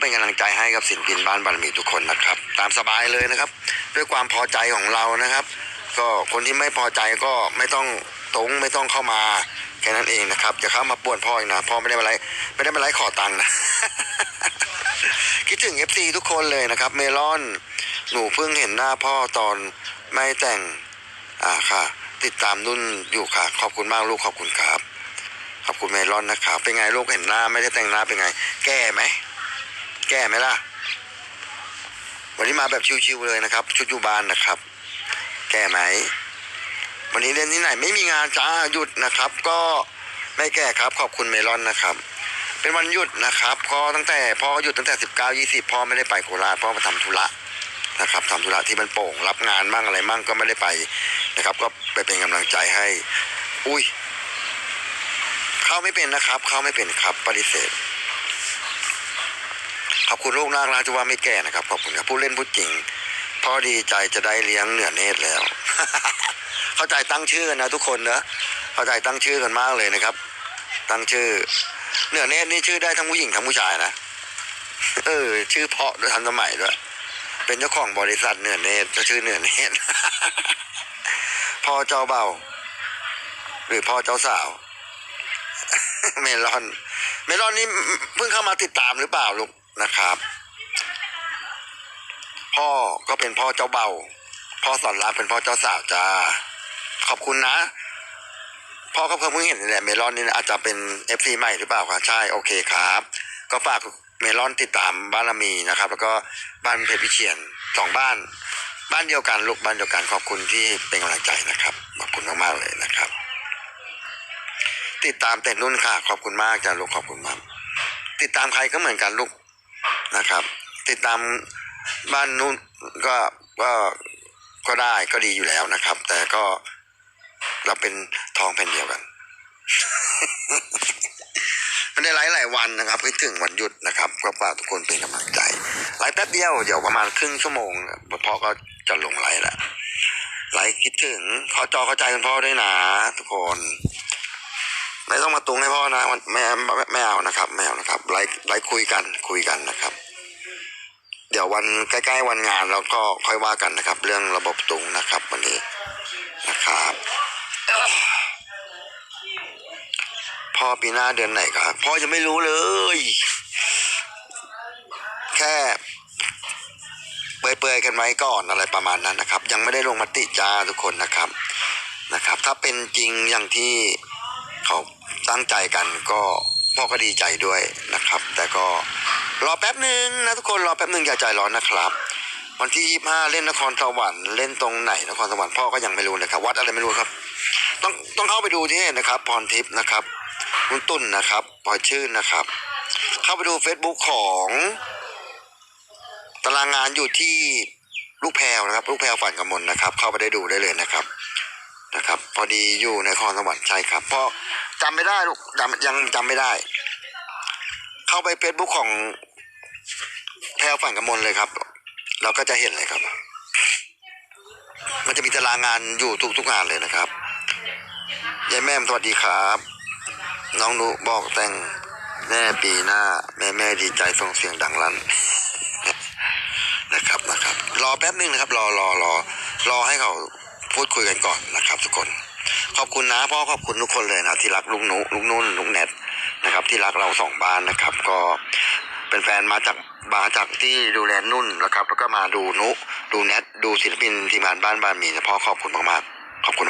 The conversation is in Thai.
เป็นกำลังใจให้กับศิลปินบ้านบารมีทุกคนนะครับ ตามสบายเลยนะครับ ด้วยความพอใจของเรานะครับ ก็คนที่ไม่พอใจก็ไม่ต้องตรงไม่ต้องเข้ามาแค่นั้นเองนะครับจะเข้ามาป่วนพ่ออีกนะพ่อไม่ได้มาไลไม่ได้มาไลขอตังค์นะคิดถึง FC ทุกคนเลยนะครับ เมลอน หนูเพิ่งเห็นหน้าพ่อตอนไม่แต่งอ่าค่ะ ติดตามนุ่นอยู่ค่ะ ขอบคุณมากลูกขอบคุณครับ ขอบคุณเมลอนนะครับ เป็นไงลูกเห็นหน้าไม่ได้แต่งหน้าเป็นไง แก้ไหม แก้ไหมล่ะ วันนี้มาแบบชิวๆเลยนะครับ ชุดอยู่บ้านนะครับ แก้ไหม วันนี้เรียนที่ไหนไม่มีงานจ้าหยุดนะครับ ก็ไม่แก้ครับขอบคุณเมลอนนะครับ เป็นวันหยุดนะครับก็ตั้งแต่พ่อหยุดตั้งแต่สิบเก้ายี่สิบพ่อไม่ได้ไปโคราชพ่อมาทำธุระนะครับทำธุระที่มันโป่งรับงานมั่งอะไรมั่งก็ไม่ได้ไปนะครับ ก็ไปเป็นกำลังใจให้ อุ้ยเข้าไม่เป็นนะครับ เข้าไม่เป็นครับปฏิเสธ ขอบคุณลูกนาคราชว่าไม่แก่นะครับขอบคุณครับผู้เล่นผู้จริงพ่อดีใจจะได้เลี้ยงเหนือเนตรแล้ว เข้าใจตั้งชื่อกันนะทุกคนนะเข้าใจตั้งชื่อกันมากเลยนะครับ ตั้งชื่อ เหนือเนตรนี่ชื่อได้ทั้งผู้หญิงทั้งผู้ชายนะเออ ชื่อเพาะด้วยทันสมัยด้วยเป็นเจ้าของบริษัทเหนือเนตรจะชื่อเหนือเนตรพ่อเจ้าเบาหรือพ่อเจ้าสาว เมลอน เมลอนนี่เพิ่งเข้ามาติดตามหรือเปล่าลูก นะครับ พ่อก็เป็นพ่อเจ้าเบา พ่อสอนรับเป็นพ่อเจ้าสาวจ้า ขอบคุณนะ พ่อก็เพิ่งเห็นนี่แหละเมลอนนี่นะอาจจะเป็นเอฟซีใหม่หรือเปล่าครับใช่โอเคครับ ก็ฝากเมลอนติดตามบ้านละมีนะครับ แล้วก็บ้านเพชรพิเชียนสองบ้าน บ้านเดียวกันลูกบ้านเดียวกันขอบคุณที่เป็นกำลังใจนะครับขอบคุณมากๆเลยนะครับ ติดตามแต่นุ่นค่ะ ขอบคุณมากจ้าลูกขอบคุณมากติดตามใครก็เหมือนกันลูก นะครับ ติดตามบ้านนุ่นก็ก็ก็ได้ก็ดีอยู่แล้วนะครับ แต่ก็เราเป็นทองแผ่นเดียวกันไม่ได้ไลฟ์หลายวันนะครับคิดถึงวันหยุดนะครับก็ฝากทุกคนเป็นกำลังใจไลฟ์แป๊บเดียวเดี๋ยวประมาณครึ่งชั่วโมงพ่อก็จะลงไลฟ์ล้วไลฟ์คิดถึงขอจอเข้าใจคุณพ่อด้วยนะทุกคน ไม่ต้องมาตุงให้พ่อนะมันไม่ไม่ไม่เอานะครับไม่เอานะครับไลฟ์ไลฟ์คุยกันคุยกันนะครับ เดี๋ยววันใกล้ๆวันงานเราก็ค่อยว่ากันนะครับ เรื่องระบบตุงนะครับ วันนี้นะครับพ่อปีหน้าเดือนไหนครับพ่อยังไม่รู้เลย แค่เปื่อยๆกันไว้ก่อนอะไรประมาณนั้นนะครับ ยังไม่ได้ลงมติจ้าทุกคนนะครับนะครับ ถ้าเป็นจริงอย่างที่เขา ตั้งใจกันก็พ่อก็ดีใจด้วยนะครับ แต่ก็รอแป๊บหนึ่งนะทุกคนรอแป๊บหนึ่งอย่าใจร้อนนะครับ วันที่ยี่ห้าเล่นนครสวรรค์เล่นตรงไหนนครสวรรค์พ่อก็ยังไม่รู้นะครับ วัดอะไรไม่รู้ครับ ต้องต้องเข้าไปดูที่นะครับพรทิพย์นะครับคุณตุ่นนะครับปอยชื่นนะครับ เข้าไปดู Facebook ของตารางงานอยู่ที่ลูกแพรวนะครับ ลูกแพรวฝันกำมลนะครับ เข้าไปได้ดูได้เลยนะครับ นะครับ พอดีอยู่ในนครสวรรค์ใช่ครับเพราะจำไม่ได้ลูกจำยังจำไม่ได้ เข้าไป Facebook ของแพรวฝันกำมลเลยครับ เราก็จะเห็นเลยครับ มันจะมีตารางงานอยู่ทุกทุกๆงานเลยนะครับยายแม่มสวัสดีครับ น้องนุบอกแต่งแน่ปีหน้า แม่แม่ดีใจส่งเสียงดังลั่นนะครับนะครับ รอแป๊บนึงนะครับ รอรอรอรอให้เขา พูดคุยกันก่อนนะครับ ทุกคนขอบคุณนะพ่อขอบคุณทุกคนเลยนะที่รักลุงนุลุงนุ่นลุงแนทนะครับ ที่รักเราสองบ้านนะครับ ก็เป็นแฟนมาจากมาจากที่ดูแลนุ่นนะครับ แล้วก็มาดูนุดูแนทดูศิลปินทีมงานบ้านบ้านมีนะพ่อขอบคุณมากๆขอบคุณ